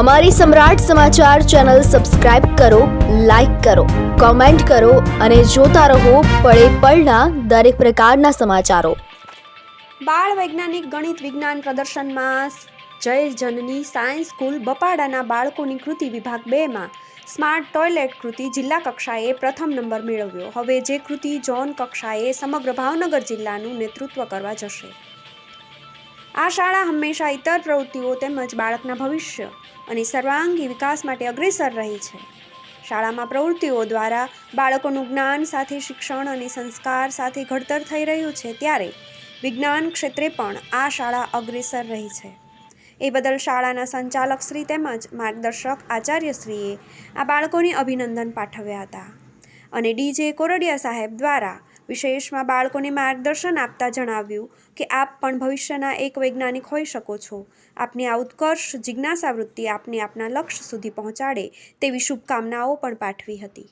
અમારી સમ્રાટ સમાચાર ચેનલ સબસ્ક્રાઇબ કરો, લાઇક કરો, કોમેન્ટ કરો અને જોતા રહો પળે પળના દરેક પ્રકારના સમાચારો. બાળ વૈજ્ઞાનિક ગણિત વિજ્ઞાન પ્રદર્શનમાં જય જનની સાયન્સ સ્કૂલ બપાડાના બાળકોની કૃતિ વિભાગ બેમાં સ્માર્ટ ટોયલેટ કૃતિ જિલ્લા કક્ષાએ પ્રથમ નંબર મેળવ્યો. હવે જે કૃતિ ઝોન કક્ષાએ સમગ્ર ભાવનગર જિલ્લાનું નેતૃત્વ કરવા જશે. આ શાળા હંમેશા ઇતર પ્રવૃત્તિઓ તેમજ બાળકના ભવિષ્ય અને સર્વાંગી વિકાસ માટે અગ્રેસર રહી છે. શાળામાં પ્રવૃત્તિઓ દ્વારા બાળકોનું જ્ઞાન સાથે શિક્ષણ અને સંસ્કાર સાથે ઘડતર થઈ રહ્યું છે ત્યારે વિજ્ઞાન ક્ષેત્રે પણ આ શાળા અગ્રેસર રહી છે. એ બદલ શાળાના સંચાલક શ્રી તેમજ માર્ગદર્શક આચાર્યશ્રીએ આ બાળકોને અભિનંદન પાઠવ્યા હતા અને ડીજે કોરડિયા સાહેબ દ્વારા વિશેષમાં બાળકોને માર્ગદર્શન આપતા જણાવ્યું કે આપ પણ ભવિષ્યના એક વૈજ્ઞાનિક હોઈ શકો છો. આપની આ ઉત્કર્ષ જિજ્ઞાસા વૃત્તિ આપને આપના લક્ષ્ય સુધી પહોંચાડે તેવી શુભકામનાઓ પણ પાઠવી હતી.